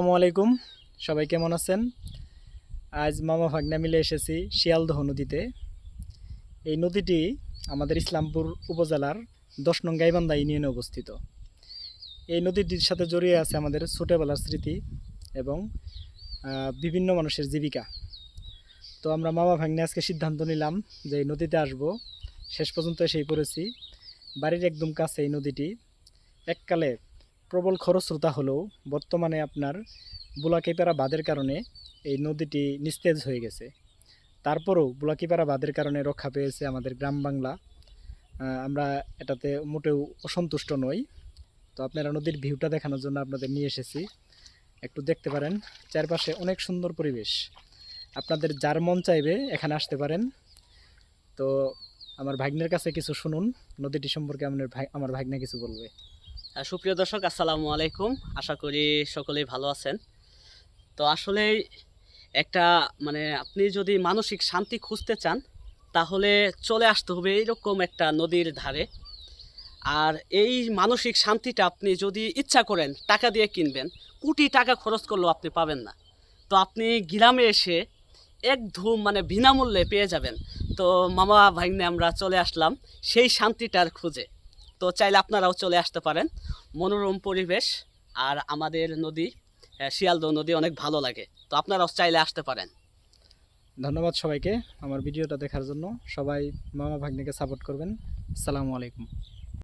আসসালামু আলাইকুম। সবাই কেমন আছেন? আজ মামা ভাগ্না মিলে এসেছি শিয়ালদহ নদীতে। এই নদীটি আমাদের ইসলামপুর উপজেলার দশ নং গাইবান্ধা ইউনিয়নে অবস্থিত। এই নদীটির সাথে জড়িয়ে আছে আমাদের ছোটোবেলার স্মৃতি এবং বিভিন্ন মানুষের জীবিকা। তো আমরা মামা ভাগ্নে আজকে সিদ্ধান্ত নিলাম যে এই নদীতে আসব। শেষ পর্যন্ত এসেই পড়েছি। বাড়ির একদম কাছে এই নদীটি। এককালে প্রবল খরস্রোতা হলেও বর্তমানে আপনার বুলাকিপাড়া বাঁধের কারণে এই নদীটি নিস্তেজ হয়ে গেছে। তারপরেও বুলাকিপাড়া বাঁধের কারণে রক্ষা পেয়েছে আমাদের গ্রাম বাংলা। আমরা এটাতে মোটেও অসন্তুষ্ট নই। তো আপনারা নদীর ভিউটা দেখানোর জন্য আপনাদের নিয়ে এসেছি। একটু দেখতে পারেন, চারপাশে অনেক সুন্দর পরিবেশ। আপনাদের যার মন চাইবে এখানে আসতে পারেন। তো আমার ভাগ্নের কাছে কিছু শুনুন, নদীটি সম্পর্কে আমার আমার ভাগ্নে কিছু বলবে। সুপ্রিয় দর্শক, আসসালামু আলাইকুম। আশা করি সকলেই ভালো আছেন। তো আসলে একটা মানে আপনি যদি মানসিক শান্তি খুঁজতে চান, তাহলে চলে আসতে হবে এইরকম একটা নদীর ধারে। আর এই মানসিক শান্তিটা আপনি যদি ইচ্ছা করেন টাকা দিয়ে কিনবেন, কোটি টাকা খরচ করলেও আপনি পাবেন না। তো আপনি গ্রামে এসে এক ধুম মানে বিনামূল্যে পেয়ে যাবেন। তো মামা ভাইনে আমরা চলে আসলাম সেই শান্তিটার খুঁজে। তো চাইলে আপনারাও চলে আসতে পারেন। মনোরম পরিবেশ আর আমাদের নদী শিয়ালদহ নদী অনেক ভালো লাগে। তো আপনারাও চাইলে আসতে পারেন। ধন্যবাদ সবাইকে আমার ভিডিওটা দেখার জন্য। সবাই মামা ভাগ্নিকে সাপোর্ট করবেন। সালামু আলাইকুম।